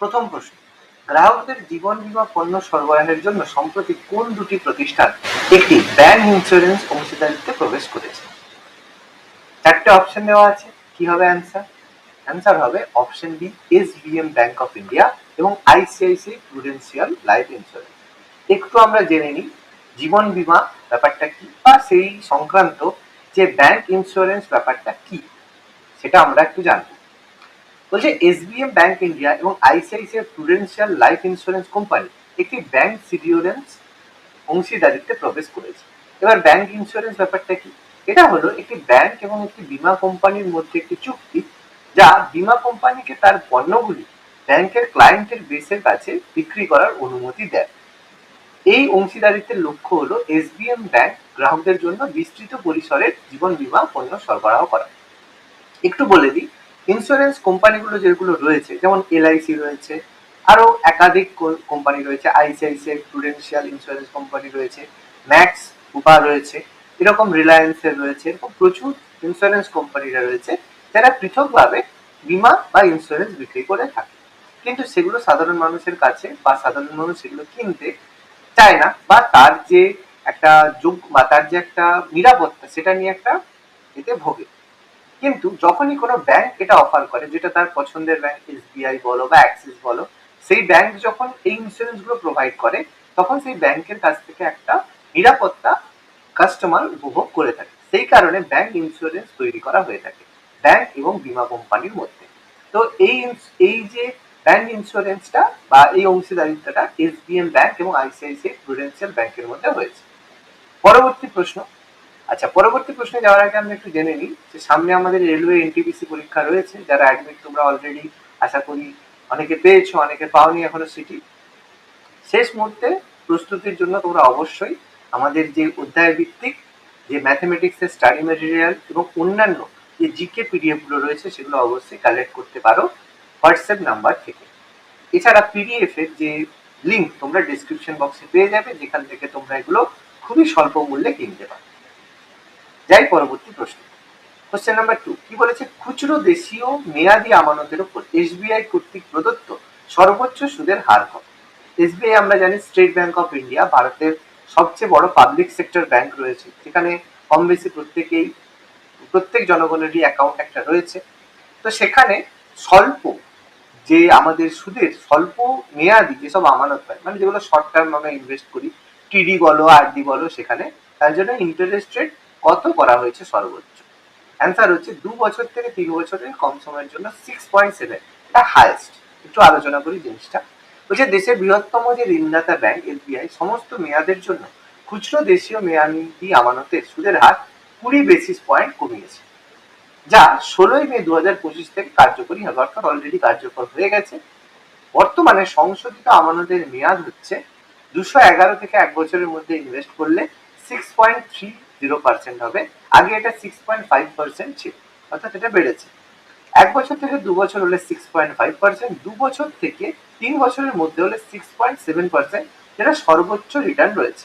প্রথম প্রশ্ন, গ্রাহকদের জীবন বীমা পণ্য সরবরাহের জন্য সম্প্রতি কোন দুটি প্রতিষ্ঠান একটি ব্যাংক ইন্স্যুরেন্স অংশীদারিত্বে প্রবেশ করেছে? চারটে অপশন দেওয়া আছে, কি হবে অ্যান্সার অ্যান্সার হবে option B S BM bank of India এবং আইসিআইসিআই প্রুডেন্সিয়াল লাইফ ইন্স্যুরেন্স একটু আমরা জেনে নিই, জীবন বীমা ব্যাপারটা কি বা সেই সংক্রান্ত যে ব্যাংক ইন্স্যুরেন্স ব্যাপারটা কি, সেটা আমরা একটু জানব। বলছে এসবিএম ব্যাংক ইন্ডিয়া এবং ICICI prudential life insurance company একটি ব্যাংক সিডিওরেন্স অংশীদারিত্বে প্রবেশ করেছে। এবার ব্যাংক ইন্স্যুরেন্স ব্যাপারটা কি? এটা হলো একটি ব্যাংক এবং একটি বীমা কোম্পানির মধ্যে একটি চুক্তি যা বীমা কোম্পানিকে তার পণ্যগুলি ব্যাংকের ক্লায়েন্টের বেসের কাছে বিক্রি করার অনুমতি দেয়। এই অংশীদারিত্বের লক্ষ্য হলো এসবিএম ব্যাংক গ্রাহকদের জন্য বিস্তৃত পরিসরের জীবন বীমা পণ্য সরবরাহ করা। একটু বলে দিই ইন্স্যুরেন্স কোম্পানিগুলো যেগুলো রয়েছে, যেমন এলআইসি রয়েছে আরও একাধিক কোম্পানি রয়েছে আইসিআইসিআই প্রুডেন্সিয়াল ইন্স্যুরেন্স কোম্পানি রয়েছে ম্যাক্স উবা রয়েছে, এরকম রিলায়েন্সের রয়েছে, এরকম প্রচুর ইন্স্যুরেন্স কোম্পানিরা রয়েছে, যারা পৃথকভাবে বিমা বা ইন্স্যুরেন্স বিক্রি করে থাকে। কিন্তু সেগুলো সাধারণ মানুষের কাছে বা সাধারণ মানুষ সেগুলো কিনতে চায় না বা তার যে একটা যোগ বা তার যে একটা নিরাপত্তা, সেটা নিয়ে একটা এতে ভোগে। কিন্তু যখনই কোনো ব্যাংক এটা অফার করে, যেটা তার পছন্দের ব্যাংক এসবিআই বলো বা অ্যাক্সিস বলো, সেই ব্যাংক যখন এই ইন্স্যুরেন্সগুলো প্রোভাইড করে, তখন সেই ব্যাংকের কাছ থেকে একটা নিরাপত্তা কাস্টমার উপভোগ করে থাকে। সেই কারণে ব্যাংক ইন্স্যুরেন্স তৈরি করা হয়ে থাকে ব্যাংক এবং বীমা কোম্পানির মধ্যে। তো এই এই যে ব্যাংক ইন্স্যুরেন্সটা বা এই অংশীদারিত্বটা এসবিএম ব্যাংক এবং আইসিআইসিআই প্রুডেন্সিয়াল ব্যাংকের মধ্যে হয়েছে। পরবর্তী প্রশ্ন আচ্ছা পরবর্তী প্রশ্নে যাওয়ার আগে আমরা একটু জেনে নিই যে সামনে আমাদের রেলওয়ে এনটিপিসি পরীক্ষা রয়েছে, যারা অ্যাডমিট তোমরা অলরেডি আশা করি অনেকে পেয়েছ, অনেকে পাওনি এখনও সিটি। শেষ মুহূর্তে প্রস্তুতির জন্য তোমরা অবশ্যই আমাদের যে অধ্যায় ভিত্তিক যে ম্যাথমেটিক্সের স্টাডি ম্যাটেরিয়াল এবং অন্যান্য যে জিকে পিডিএফগুলো রয়েছে, সেগুলো অবশ্যই কালেক্ট করতে পারো হোয়াটসঅ্যাপ নাম্বার থেকে। এছাড়া পিডিএফ এর যে লিঙ্ক তোমরা ডিসক্রিপশন বক্সে পেয়ে যাবে, যেখান থেকে তোমরা এগুলো খুবই স্বল্প মূল্যে কিনতে পারো। যাই পরবর্তী প্রশ্ন। কোশ্চেন নাম্বার টু কি বলেছে? খুচরো দেশীয় মেয়াদি আমানতের উপর এসবিআই কর্তৃক প্রদত্ত সর্বোচ্চ সুদের হার কত? এসবিআই আমরা জানি স্টেট ব্যাংক অফ ইন্ডিয়া ভারতের সবচেয়ে বড় পাবলিক সেক্টর ব্যাংক রয়েছে। যেখানে কম বেশি প্রত্যেকেই, প্রত্যেক জনগণেরই অ্যাকাউন্ট একটা রয়েছে। তো সেখানে স্বল্প যে আমাদের সুদের, স্বল্প মেয়াদি যেসব আমানত হয় মানে যেগুলো শর্ট টার্ম আমরা ইনভেস্ট করি টিডি বলো আরডি বলো, সেখানে তার জন্য ইন্টারেস্ট রেট কত করা হয়েছে সর্বোচ্চ? অ্যান্সার হচ্ছে দু বছর থেকে তিন বছরের কম সময়ের জন্য সিক্স পয়েন্ট সেভেন এটা হায়েস্ট একটু আলোচনা করি জিনিসটা। বলছে দেশের বৃহত্তম যে ঋণদাতা ব্যাংক এসবিআই সমস্ত মেয়াদের জন্য খুচরো দেশীয় মেয়াদি আমানতের সুদের হার কুড়ি বেসিস পয়েন্ট কমিয়েছে। যা ষোলোই মে দু হাজার পঁচিশ থেকে কার্যকরী হবে, অর্থাৎ অলরেডি কার্যকর হয়ে গেছে। বর্তমানে সংশোধিত আমানতের মেয়াদ হচ্ছে দুশো এগারো থেকে এক বছরের মধ্যে ইনভেস্ট করলে six point three zero percent হবে। আগে এটা সিক্স পয়েন্ট ফাইভ পার্সেন্ট ছিল, অর্থাৎ এটা বেড়েছে। এক বছর থেকে দু বছর হলে সিক্স পয়েন্ট ফাইভ পার্সেন্ট দু বছর থেকে তিন বছরের মধ্যে হলে সিক্স পয়েন্ট সেভেন পার্সেন্ট যেটা সর্বোচ্চ রিটার্ন রয়েছে।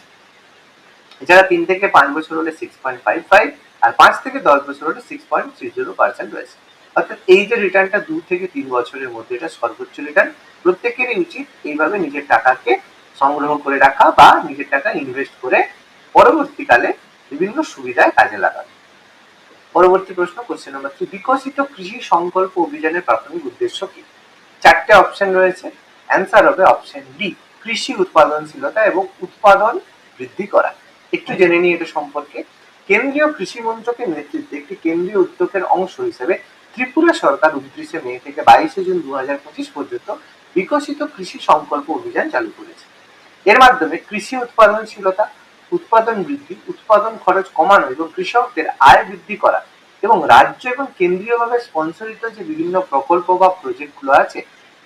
এছাড়া তিন থেকে পাঁচ বছর হলে সিক্স পয়েন্ট ফাইভ ফাইভ আর পাঁচ থেকে দশ বছর হলে six point three zero percent রয়েছে। অর্থাৎ এই যে রিটার্নটা দু থেকে তিন বছরের মধ্যে, এটা সর্বোচ্চ রিটার্ন প্রত্যেকেরই উচিত এইভাবে নিজের টাকাকে সংগ্রহ করে রাখা বা নিজের টাকা ইনভেস্ট করে পরবর্তীকালে বিভিন্ন সুবিধায় কাজে লাগানো পরবর্তী প্রশ্ন কোশ্চেন নাম্বার থ্রি বিকশিত কৃষি সংকল্প অভিযানের প্রাথমিক উদ্দেশ্য কি? চারটে অপশন রয়েছে। অ্যান্সার হবে অপশন ডি কৃষি উৎপাদনশীলতা এবং উৎপাদন বৃদ্ধি করা। একটু জেনে নিই এটা সম্পর্কে। কেন্দ্রীয় কৃষি মন্ত্রকের নেতৃত্বে একটি কেন্দ্রীয় উদ্যোগের অংশ হিসেবে ত্রিপুরা সরকার উনত্রিশে মে থেকে বাইশে জুন দু হাজার পঁচিশ পর্যন্ত বিকশিত কৃষি সংকল্প অভিযান চালু করেছে। এর মাধ্যমে কৃষি উৎপাদনশীলতা উৎপাদন বৃদ্ধি, উৎপাদন খরচ কমানো এবং কৃষকদের আয় বৃদ্ধি করা এবং রাজ্য এবং কেন্দ্রীয়ভাবে স্পন্সরিত যে বিভিন্ন প্রকল্প বা প্রজেক্টগুলো আছে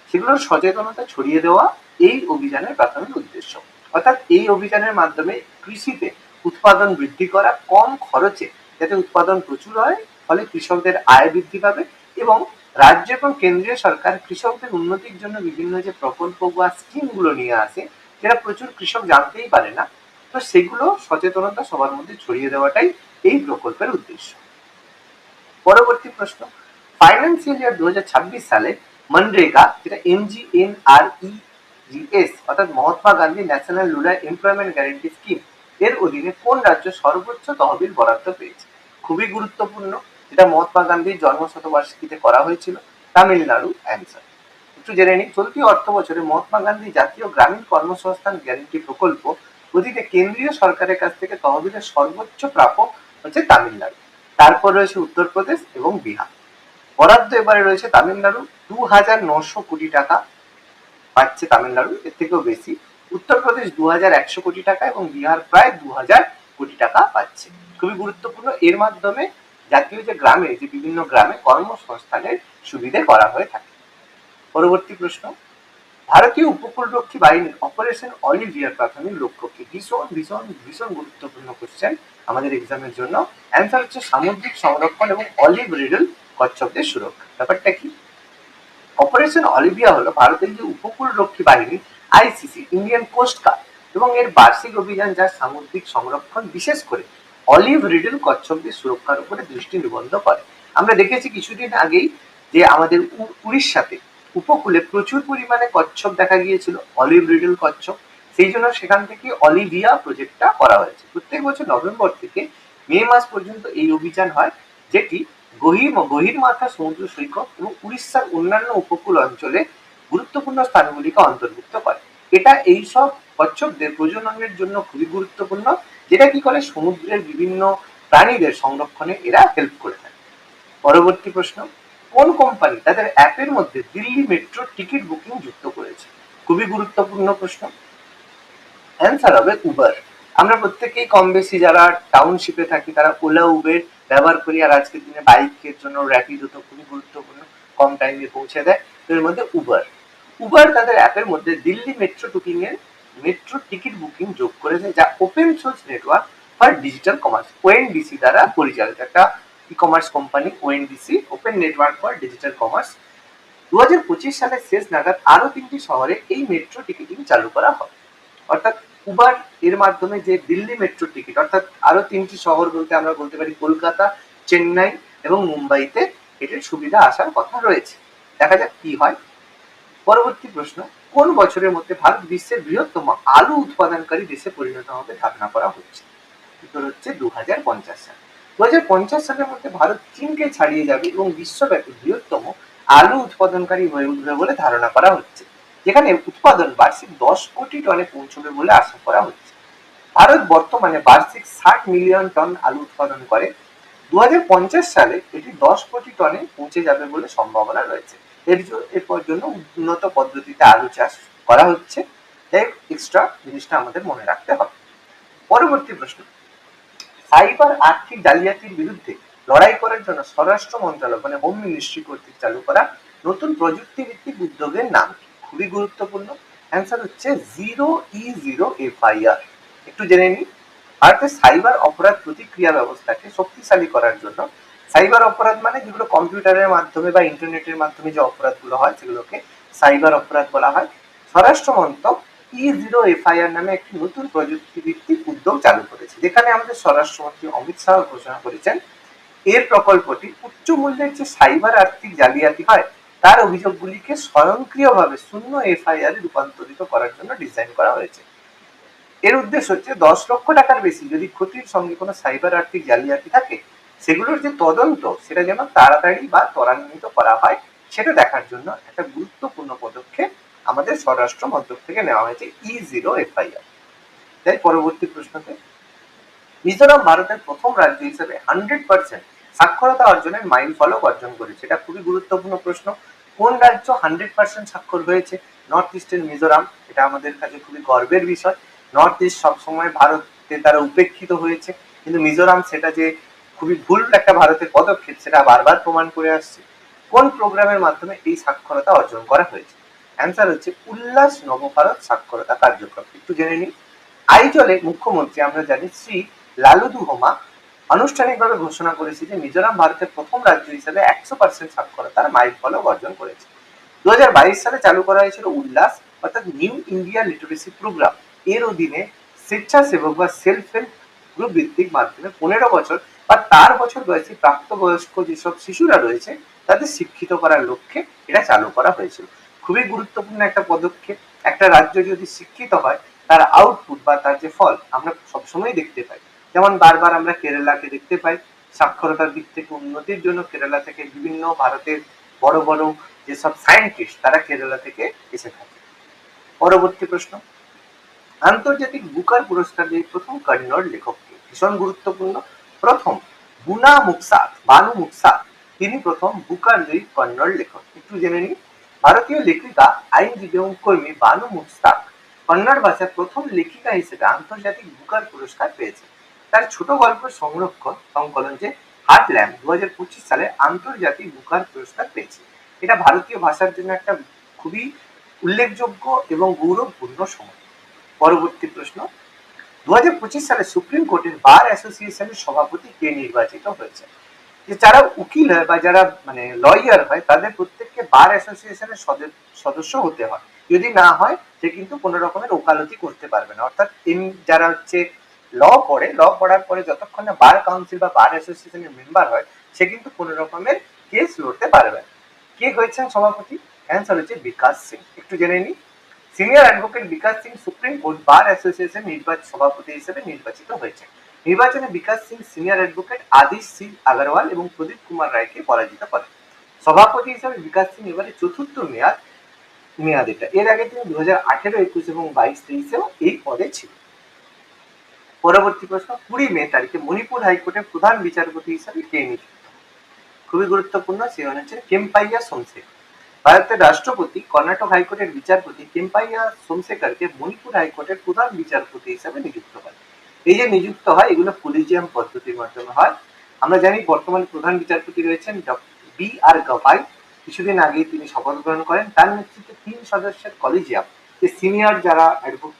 সেগুলোর সচেতনতা ছড়িয়ে দেওয়া এই অভিযানের প্রাথমিক উদ্দেশ্য। অর্থাৎ এই অভিযানের মাধ্যমে কৃষিতে উৎপাদন বৃদ্ধি করা, কম খরচে যাতে উৎপাদন প্রচুর হয়, ফলে কৃষকদের আয় বৃদ্ধি পাবে এবং রাজ্য এবং কেন্দ্রীয় সরকার কৃষকদের উন্নতির জন্য বিভিন্ন যে প্রকল্প বা স্কিমগুলো নিয়ে আসে যেটা প্রচুর কৃষক জানতেই পারে না। তো সেগুলো সচেতনতা সবার মধ্যে ছড়িয়ে দেওয়াটাই এই প্রকল্পের উদ্দেশ্য। পরবর্তী প্রশ্ন ফাইন্যান্সিয়াল ইয়ার দু সালে মনরেগা যেটা এমজিএনআরইজিএস অর্থাৎ Mahatma Gandhi national rural employment guarantee scheme, এর অধীনে কোন রাজ্য সর্বোচ্চ তহবিল বরাদ্দ পেয়েছে? খুবই গুরুত্বপূর্ণ, যেটা মহাত্মা গান্ধীর জন্ম শতবার্ষিকীতে করা হয়েছিল, তামিলনাড়ু অ্যান্সার একটু জেনে নিই, চলতি অর্থ বছরে মহাত্মা গান্ধী জাতীয় গ্রামীণ কর্মসংস্থান গ্যারেন্টি প্রকল্প অধীনে কেন্দ্রীয় সরকারের কাছ থেকে তহবিলের সর্বোচ্চ প্রাপক হচ্ছে তামিলনাড়ু। তারপর রয়েছে উত্তরপ্রদেশ এবং বিহার। বরাদ্দ এবারে রয়েছে তামিলনাড়ু দু হাজার নশো কোটি টাকা পাচ্ছে তামিলনাড়ু, এর থেকেও বেশি। উত্তরপ্রদেশ দু হাজার একশো কোটি টাকা এবং বিহার প্রায় দু হাজার কোটি টাকা পাচ্ছে। খুবই গুরুত্বপূর্ণ। এর মাধ্যমে জাতীয় যে গ্রামে, যে বিভিন্ন গ্রামে কর্মসংস্থানের সুবিধে করা হয়ে থাকে। পরবর্তী প্রশ্ন। ভারতীয় উপকূলরক্ষী বাহিনীর অপারেশন অলিভিয়ার প্রাথমিক লক্ষ্য কি ভীষণ ভীষণ ভীষণ গুরুত্বপূর্ণ কোশ্চেন আমাদের এক্সামের জন্য। অ্যান্সার হচ্ছে সামুদ্রিক সংরক্ষণ এবং অলিভ রিডল কচ্ছপদের সুরক্ষা। ব্যাপারটা কি? অপারেশন অলিভিয়া হলো ভারতের যে উপকূলরক্ষী বাহিনী আইসিসি ইন্ডিয়ান কোস্ট গার্ড এবং এর বার্ষিক অভিযান যা সামুদ্রিক সংরক্ষণ বিশেষ করে অলিভ রিডল কচ্ছপদের সুরক্ষার উপরে দৃষ্টি নিবন্ধ করে। আমরা দেখেছি কিছুদিন আগেই যে আমাদের উড়িষ্যাতে উপকূলে প্রচুর পরিমাণে কচ্ছপ দেখা গিয়েছিল অলিভ রিডল কচ্ছপ। সেই জন্য সেখান থেকে অলিভিয়া প্রজেক্টটা করা হয়েছে। প্রত্যেক বছর নভেম্বর থেকে মে মাস পর্যন্ত এই অভিযান হয়, যেটি গহীর গহীর মাথা, সমুদ্র সৈকত এবং উড়িষ্যার অন্যান্য উপকূল অঞ্চলে গুরুত্বপূর্ণ স্থানগুলিকে অন্তর্ভুক্ত করে। এটা এই সব কচ্ছপদের প্রজননের জন্য খুবই গুরুত্বপূর্ণ, যেটা কি করে সমুদ্রের বিভিন্ন প্রাণীদের সংরক্ষণে এরা হেল্প করে থাকে। পরবর্তী প্রশ্ন। কোন কোম্পানি তাদের অ্যাপের মধ্যে দিল্লি মেট্রো টিকিট বুকিং যুক্ত করেছে? খুবই গুরুত্বপূর্ণ প্রশ্ন। অ্যান্সার হবে উবার আমরা প্রত্যেকেই কম বেশি যারা টাউনশিপে থাকি, তারা ওলা উবের ব্যবহার করি, আর আজকের দিনে বাইকের জন্য র্যাপিডো তো খুবই গুরুত্বপূর্ণ, কম টাইমে পৌঁছে দেয়। তো এর মধ্যে উবার উবার তাদের অ্যাপের মধ্যে দিল্লি মেট্রো বুকিং এর মেট্রো টিকিট বুকিং যোগ করেছে, যা open source network for digital commerce ONDC দ্বারা পরিচালিত। একটা commerce company ONDC open network for digital commerce দু হাজার পঁচিশ সালের শেষ নাগাদ আরও তিনটি শহরে এই মেট্রো টিকিটিং চালু করা হবে অর্থাৎ উবার এর মাধ্যমে যে দিল্লি মেট্রো টিকিট অর্থাৎ আরও তিনটি শহর বলতে আমরা বলতে পারি কলকাতা, চেন্নাই এবং মুম্বাইতে এটির সুবিধা আসার কথা রয়েছে। দেখা যাক কি হয়। পরবর্তী প্রশ্ন, কোন বছরের মধ্যে ভারত বিশ্বের বৃহত্তম আলু উৎপাদনকারী দেশে পরিণত হবে ধারণা করা হচ্ছে? উত্তর হচ্ছে দু হাজার পঞ্চাশ সাল। দু হাজার পঞ্চাশ সালের মধ্যে ভারত চীনকে ছাড়িয়ে যাবে এবং বিশ্বব্যাপী বৃহত্তম আলু উৎপাদনকারী হয়ে উঠবে বলে ধারণা করা হচ্ছে, যেখানে উৎপাদন বার্ষিক দশ কোটি টনে পৌঁছবে বলে আশা করা হচ্ছে। ভারত বর্তমানে বার্ষিক ষাট মিলিয়ন টন আলু উৎপাদন করে। দু হাজার পঞ্চাশ সালে এটি দশ কোটি টনে পৌঁছে যাবে বলে সম্ভাবনা রয়েছে। এর এরপর জন্য উন্নত পদ্ধতিতে আলু চাষ করা হচ্ছে। এক্সট্রা জিনিসটা আমাদের মনে রাখতে হবে। পরবর্তী প্রশ্ন। সাইবার আর্থিক জালিয়াতির বিরুদ্ধে লড়াই করার জন্য স্বরাষ্ট্র মন্ত্রণালয় মানে হোম মিনিস্ট্রি কর্তৃক চালু করা নতুন প্রযুক্তি ভিত্তিক উদ্যোগের নাম খুবই গুরুত্বপূর্ণ। অ্যান্সার হচ্ছে জিরো ই জিরো এফআইআর একটু জেনে নিই। ভারতের সাইবার অপরাধ প্রতিক্রিয়া ব্যবস্থাকে শক্তিশালী করার জন্য সাইবার অপরাধ মানে যেগুলো কম্পিউটারের মাধ্যমে বা ইন্টারনেটের মাধ্যমে যে অপরাধগুলো হয় সেগুলোকে সাইবার অপরাধ বলা হয়। স্বরাষ্ট্র মন্ত্রক ই জিরো এফআইআর নামে একটি নতুন প্রযুক্তি ভিত্তিক উদ্যোগ চালু করেছে, যেখানে আমাদের স্বরাষ্ট্রমন্ত্রী অমিত শাহ ঘোষণা করেছেন এর প্রকল্পটি উচ্চ মূল্যের যে সাইবার আর্থিক জালিয়াতি হয়, তার অভিযোগগুলিকে স্বয়ংক্রিয়ভাবে শূন্য এফআইআর রূপান্তরিত করার জন্য ডিজাইন করা হয়েছে। এর উদ্দেশ্য হচ্ছে দশ লক্ষ টাকার বেশি যদি ক্ষতির সঙ্গে কোনো সাইবার আর্থিক জালিয়াতি থাকে, সেগুলোর যে তদন্ত, সেটা যেন তাড়াতাড়ি বা ত্বরান্বিত করা হয়, সেটা দেখার জন্য একটা গুরুত্বপূর্ণ পদক্ষেপ আমাদের স্বরাষ্ট্র মন্ত্রক থেকে নেওয়া হয়েছে ই জিরো এফআইআর তাই পরবর্তী প্রশ্নতে, মিজোরাম ভারতের প্রথম রাজ্য হিসেবে হান্ড্রেড পার্সেন্ট সাক্ষরতা অর্জনের মাইল ফলক অর্জন করেছে। এটা খুবই গুরুত্বপূর্ণ প্রশ্ন। কোন রাজ্য হান্ড্রেড পার্সেন্ট স্বাক্ষর হয়েছে? নর্থ ইস্টের মিজোরাম, এটা আমাদের কাছে খুবই গর্বের বিষয়। নর্থ ইস্ট সবসময় ভারতে তারা উপেক্ষিত হয়েছে। কিন্তু মিজোরাম সেটা যে খুবই ভুল একটা ভারতের পদক্ষেপ, সেটা বারবার প্রমাণ করে আসছে। কোন প্রোগ্রামের মাধ্যমে এই সাক্ষরতা অর্জন করা হয়েছে? অ্যান্সার হচ্ছে, উল্লাস নবভারত সাক্ষরতা কার্যক্রম। একটু জেনে নিই। আইজলে মুখ্যমন্ত্রী, আমরা জানি, শ্রী লালুদু হোমা আনুষ্ঠানিকভাবে ঘোষণা করেছে যে, মিজোরাম ভারতের প্রথম রাজ্য হিসেবে একশো পার্সেন্ট সাক্ষরতার মাইল ফলক অর্জন করেছে। দু সালে চালু করা হয়েছিল উল্লাস, অর্থাৎ নিউ ইন্ডিয়া লিটারেসি প্রোগ্রাম। এর অধীনে স্বেচ্ছাসেবক বা সেলফ হেল্প গ্রুপ ভিত্তিক মাধ্যমে পনেরো বছর বা তার বছর বয়সী প্রাপ্তবয়স্ক যেসব শিশুরা রয়েছে, তাদের শিক্ষিত করার লক্ষ্যে এটা চালু করা হয়েছিল। খুবই গুরুত্বপূর্ণ একটা পদক্ষেপ। একটা রাজ্য যদি শিক্ষিত হয়, তার আউটপুট বা তার যে ফল আমরা সবসময় দেখতে পাই। যেমন বারবার আমরা কেরালাকে দেখতে পাই, সাক্ষরতার দিক থেকে উন্নতির জন্য কেরালা থেকে বিভিন্ন ভারতের বড় বড় যেসব সায়েন্টিস্ট তারা কেরালা থেকে এসে থাকে। পরবর্তী প্রশ্ন, আন্তর্জাতিক বুকার পুরস্কার দিয়ে প্রথম কন্নড় লেখককে ভীষণ গুরুত্বপূর্ণ। প্রথম বুনা মুকসাদ, বানু মুকসাদ, তিনি প্রথম বুকার জয়ী কন্নড় লেখক। একটু জেনে নিই। ভারতীয় লেখিকা, আইনজীবী এবং কর্মী বানু মুস্তাক কন্নড় ভাষার প্রথম লেখিকা হিসেবে আন্তর্জাতিক বুকার পুরস্কার পেয়েছে। তার ছোট গল্প সংরক্ষণ সংকলন যে হার্টল্যান্ড দু হাজার পঁচিশ সালে আন্তর্জাতিক বুকার পুরস্কার পেয়েছে। এটা ভারতীয় ভাষার জন্য একটা খুবই উল্লেখযোগ্য এবং গৌরবপূর্ণ সময়। পরবর্তী প্রশ্ন দু হাজার পঁচিশ সালে সুপ্রিম কোর্টের বার অ্যাসোসিয়েশনের সভাপতি কে নির্বাচিত হয়েছে? যে যারা উকিল হয় বা যারা মানে লয়ার হয়, তাদের প্রত্যেককে বার অ্যাসোসিয়েশনের সদস্য হতে হয়। যদি না হয়, সে কিন্তু কোনো রকমের ওকালতি করতে পারবে না। অর্থাৎ এম, যারা হচ্ছে ল পড়ে ল পড়ার পরে যতক্ষণ না বার কাউন্সিল বা বার অ্যাসোসিয়েশনের মেম্বার হয়, সে কিন্তু কোনো রকমের কেস লড়তে পারবে না। কে হয়েছেন সভাপতি? অ্যান্সার হচ্ছে বিকাশ সিং। একটু জেনে নিই। Senior advocate Vikas Singh supreme court bar association নির্বাচন সভাপতি হিসেবে নির্বাচিত হয়েছে নির্বাচনে বিকাশ সিং সিনিয়র অ্যাডভোকেট আদিশ সিং আগরওয়াল এবং প্রদীপ কুমার রায়কে পরাজিত করেন। সভাপতি হিসেবে বিকাশ সিং এবারে চতুর্থ মেয়াদ মেয়াদ এটা। এর আগে তিনি দু হাজার একুশ এবং বাইশ, তেইশেও এই পদে ছিল পরবর্তী প্রশ্ন, কুড়ি মে তারিখে মণিপুর হাইকোর্টের প্রধান বিচারপতি হিসাবে কে নিযুক্ত? খুবই গুরুত্বপূর্ণ, সে হচ্ছে কেম্পাইয়া সোমশেখর। ভারতের রাষ্ট্রপতি, কর্ণাটক হাইকোর্টের বিচারপতি কেম্পাইয়া সোমশেখরকে মণিপুর হাইকোর্টের প্রধান বিচারপতি হিসেবে নিযুক্ত হয় এই যে নিযুক্ত হয়, এগুলো কলিজিয়াম পদ্ধতির মাধ্যমে হয়। আমরা জানি বর্তমানে প্রধান বিচারপতি রয়েছেন বি আর গভাই কিছুদিন আগেই তিনি শপথ গ্রহণ করেন। তার নেতৃত্বে তিন সদস্যের কলিজিয়াম। যে সিনিয়র যারা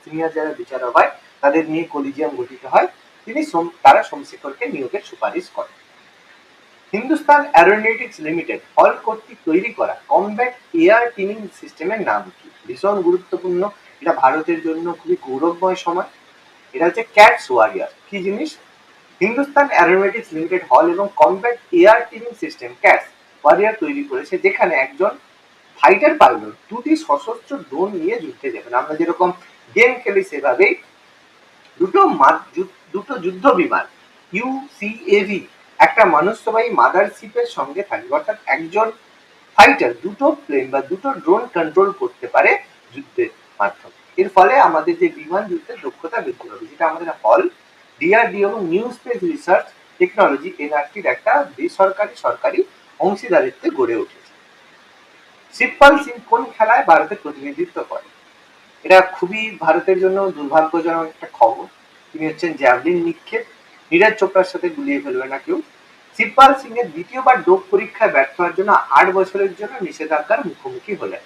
সিনিয়র যারা বিচারক হয়, তাদের নিয়ে কলিজিয়াম গঠিত হয়। তিনি তারা সোমশেখরকে নিয়োগের সুপারিশ করেন। হিন্দুস্তান অ্যারোনটিক্স লিমিটেড, হল কর্তৃক তৈরি করা কমব্যাট এয়ার টিমিং সিস্টেমের নাম কি? ভীষণ গুরুত্বপূর্ণ। এটা ভারতের জন্য খুবই গৌরবময় সময়। এটা হচ্ছে ক্যাটস ওয়ারিয়ার কি জিনিস? হিন্দুস্তান অ্যারোনটিক্স লিমিটেড হল এবং combat air teaming system CATS warrior তৈরি করেছে, যেখানে একজন ফাইটার পাইলট দুটি সশস্ত্র ড্রোন নিয়ে যুদ্ধে যাবেন। আমরা যেরকম গেম খেলি সেভাবেই দুটো দুটো যুদ্ধ বিমান ইউসিএভি একটা মানুষবাহী মাদারশিপের সঙ্গে থাকবে। অর্থাৎ একজন ফাইটার দুটো প্লেন বা দুটো ড্রোন কন্ট্রোল করতে পারে যুদ্ধের মাধ্যমে। এর ফলে আমাদের যে বিমান যুদ্ধের দক্ষতা বৃদ্ধি হবে যেটা আমাদের হল ডিআরডিও এবং নিউ স্পেস রিসার্চ টেকনোলজি এনআরটির একটা বেসরকারি, সরকারি অংশীদারিত্বে গড়ে উঠেছে। শিবপাল সিং কোন খেলায় ভারতের প্রতিনিধিত্ব করে? এটা খুবই ভারতের জন্য দুর্ভাগ্যজনক একটা খবর। তিনি হচ্ছেন জ্যাভলিন নিক্ষেপ। নীরজ চোপড়ার সাথে গুলিয়ে ফেলবে না কেউ। শিবপাল সিং এর দ্বিতীয়বার ডোপ পরীক্ষায় ব্যর্থ হওয়ার জন্য আট বছরের জন্য নিষেধাজ্ঞার মুখোমুখি হলেন।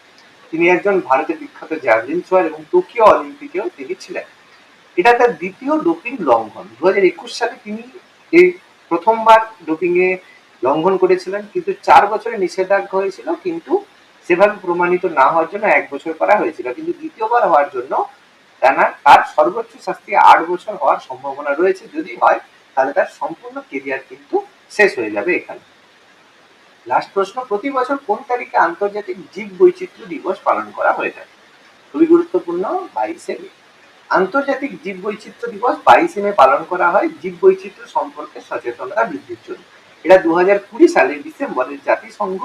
তিনি একজন ভারতের বিখ্যাত জ্যাভলিন থ্রোয়ার এবং টোকিও অলিম্পিকেও তিনি ছিলেন। এটা তার দ্বিতীয় ডোপিং লঙ্ঘন। দু হাজার একুশ সালে তিনি এই প্রথমবার ডোপিং এ লঙ্ঘন করেছিলেন, কিন্তু চার বছরের নিষেধাজ্ঞা হয়েছিল, কিন্তু সেভাবে প্রমাণিত না হওয়ার জন্য এক বছর করা হয়েছিল। কিন্তু দ্বিতীয়বার হওয়ার জন্য তার তার সর্বোচ্চ শাস্তি আট বছর হওয়ার সম্ভাবনা রয়েছে। যদি হয়, তাহলে তার সম্পূর্ণ কেরিয়ার কিন্তু শেষ হয়ে যাবে এখানে। লাস্ট প্রশ্ন, প্রতি বছর কোন তারিখে আন্তর্জাতিক জীব বৈচিত্র্য দিবস পালন করা হয়ে থাকে? খুবই গুরুত্বপূর্ণ, বাইশে মে। আন্তর্জাতিক জীব বৈচিত্র্য দিবস বাইশে মে পালন করা হয়। জীব বৈচিত্র্য সম্পর্কে সচেতনতা বৃদ্ধির জন্য। এটা দু হাজার কুড়ি সালের ডিসেম্বরে জাতিসংঘ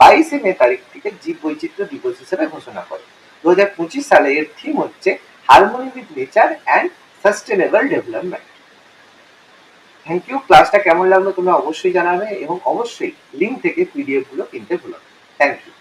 বাইশে মে তারিখ থেকে জীব বৈচিত্র্য দিবস হিসেবে ঘোষণা করে। দু হাজার পঁচিশ সালে এর থিম হচ্ছে harmony with nature and sustainable development thank you ক্লাসটা কেমন লাগল তোমরা অবশ্যই জানাবে এবং অবশ্যই লিঙ্ক থেকে পিডিএফগুলো কিনতে ভুলো থ্যাংক ইউ